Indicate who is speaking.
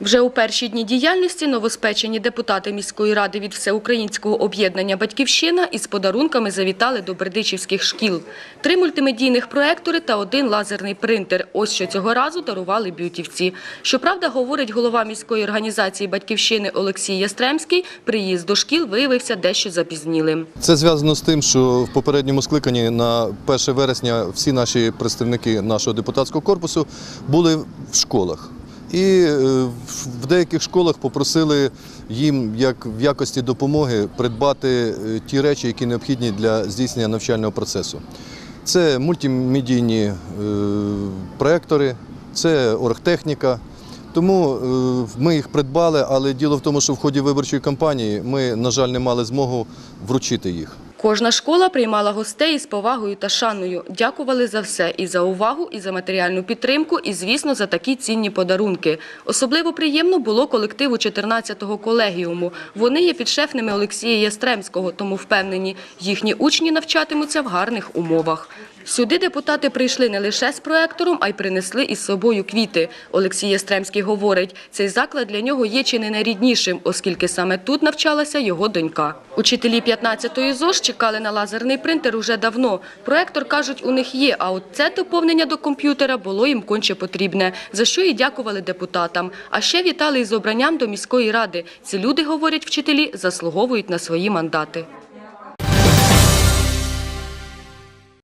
Speaker 1: Вже у перші дні діяльності новоспечені депутати міської ради від Всеукраїнського об'єднання «Батьківщина» із подарунками завітали до бердичівських шкіл. Три мультимедійних проектори та один лазерний принтер. Ось що цього разу дарували б'ютівці. Щоправда, говорить голова міської організації «Батьківщини» Олексій Ястремський, приїзд до шкіл виявився дещо запізнілим.
Speaker 2: Це зв'язано з тим, що в попередньому скликанні на 1 вересня всі наші представники нашого депутатського корпусу були в школах. І е, в деяких школах попросили їм, як в якості допомоги, придбати е, ті речі, які необхідні для здійснення навчального процесу. Це мультимедійні е, проектори, це оргтехніка. Тому ми їх придбали, але діло в тому, що в ході виборчої кампанії ми, на жаль, не мали змогу вручити їх.
Speaker 1: Кожна школа приймала гостей із повагою та шаною. Дякували за все – і за увагу, і за матеріальну підтримку, і, звісно, за такі цінні подарунки. Особливо приємно було колективу 14-го колегіуму. Вони є підшефними Олексія Ястремського, тому впевнені, їхні учні навчатимуться в гарних умовах. Сюди депутати прийшли не лише з проектором, а й принесли із собою квіти. Олексій Ястремський говорить, цей заклад для нього є чи не найріднішим, оскільки саме тут навчалася його донька. Учителі 15-ї ЗОЖ чекали на лазерний принтер уже давно. Проектор, кажуть, у них є, а от це доповнення до комп'ютера було їм конче потрібне, за що і дякували депутатам. А ще вітали із обранням до міської ради. Ці люди, говорять вчителі, заслуговують на свої мандати.